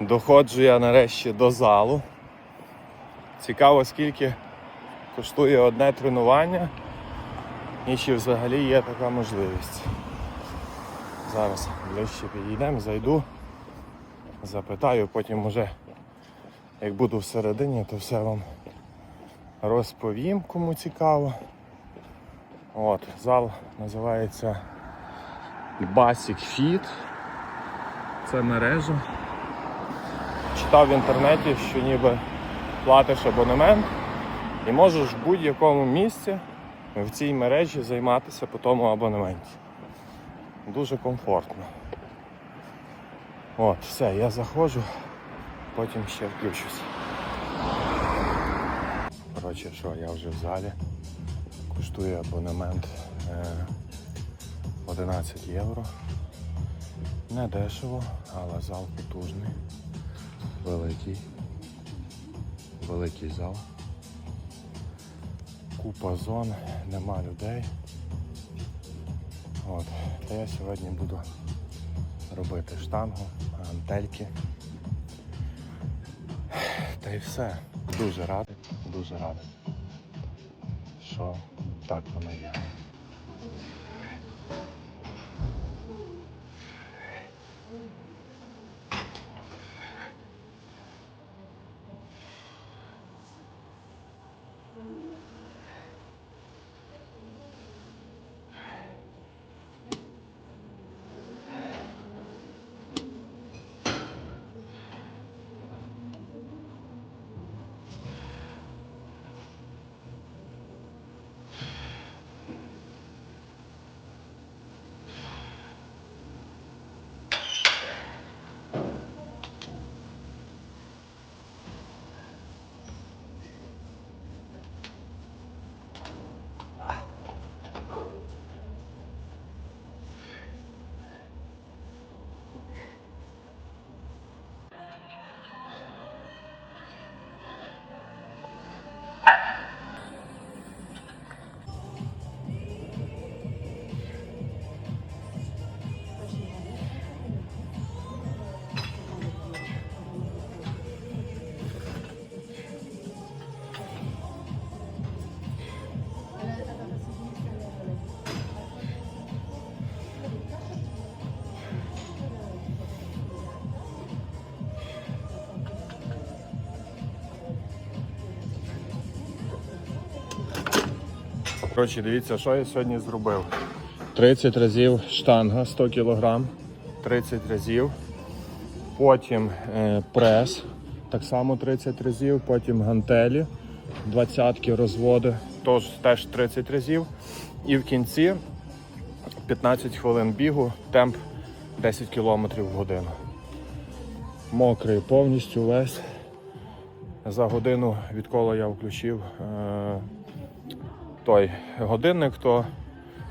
Доходжу я нарешті до залу. Цікаво, скільки коштує одне тренування і чи взагалі є така можливість. Зараз ближче підійдемо, зайду, запитаю, потім уже як буду всередині, то все вам розповім, кому цікаво. От, зал називається Basic Fit. Це мережа. Читав в інтернеті, що ніби платиш абонемент і можеш в будь-якому місці в цій мережі займатися по тому абонементі. Дуже комфортно. От, все, я заходжу, потім ще включусь. Коротше, що, я вже в залі. Коштує абонемент е, 11 євро. Не дешево, але зал потужний. Великий. Великий зал. Купа зон, нема людей. От. Та я сьогодні буду робити штангу, гантельки. Та й все. Дуже радий, дуже радий, що так воно є. I, Коротше, дивіться, що я сьогодні зробив. 30 разів штанга 100 кг, 30 разів. Потім е, прес, так само 30 разів, потім гантелі, 20 розводи, тож теж 30 разів. І в кінці 15 хвилин бігу, темп 10 км в годину. Мокрий повністю весь. За годину, відколи я включив е, той годинник, то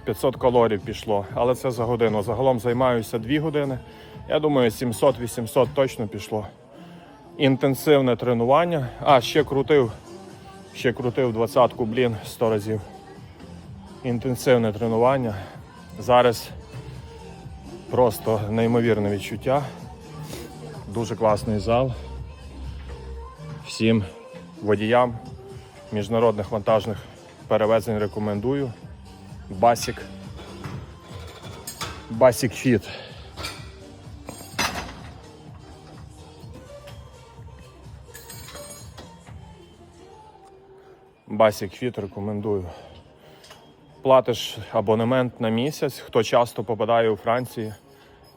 500 калорій пішло, але це за годину. Загалом займаюся 2 години. Я думаю, 700-800 точно пішло. Інтенсивне тренування. А, ще крутив, ще крутив двадцятку, блін, 100 разів. Інтенсивне тренування. Зараз просто неймовірне відчуття. Дуже класний зал. Всім водіям міжнародних вантажних перевезень рекомендую. Басік. Басік Фіт. Басік Фіт рекомендую. Платиш абонемент на місяць, хто часто попадає у Франції,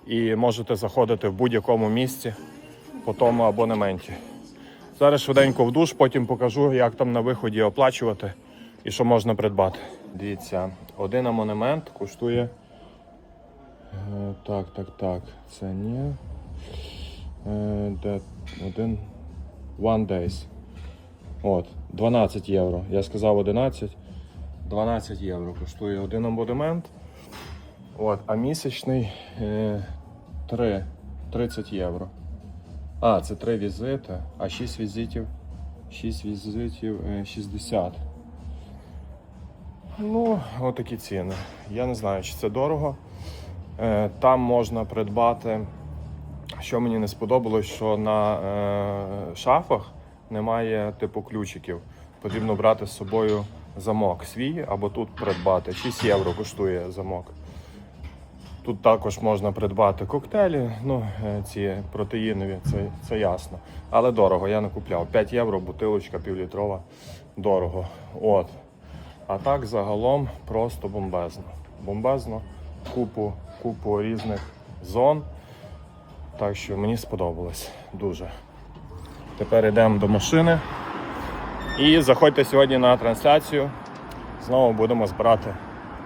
і можете заходити в будь-якому місці по тому абонементі. Зараз швиденько в душ, потім покажу, як там на виході оплачувати і що можна придбати. Дивіться, один абонемент коштує. е, Так, так, так. Це ні. Е, один. One days. От, 12 євро. Я сказав 11. 12 євро коштує один абонемент. От, а місячний е, 3, 30 євро. А, це 3 візити, а 6 візитів. 6 візитів е, 60. Ну, отакі ціни. Я не знаю, чи це дорого. Е, Там можна придбати що мені не сподобалось, що на е, шафах немає типу ключиків. Потрібно брати з собою замок свій або тут придбати. 6 євро коштує замок. Тут також можна придбати коктейлі, ну е, ці протеїнові, це, це ясно. Але дорого, я не купляв. 5 євро, бутилочка півлітрова, дорого. От. А так загалом просто бомбезно. Бомбезно, купу, купу різних зон. Так що мені сподобалось дуже. Тепер йдемо до машини. І заходьте сьогодні на трансляцію. Знову будемо збирати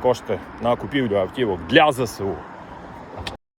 кошти на купівлю автівок для ЗСУ.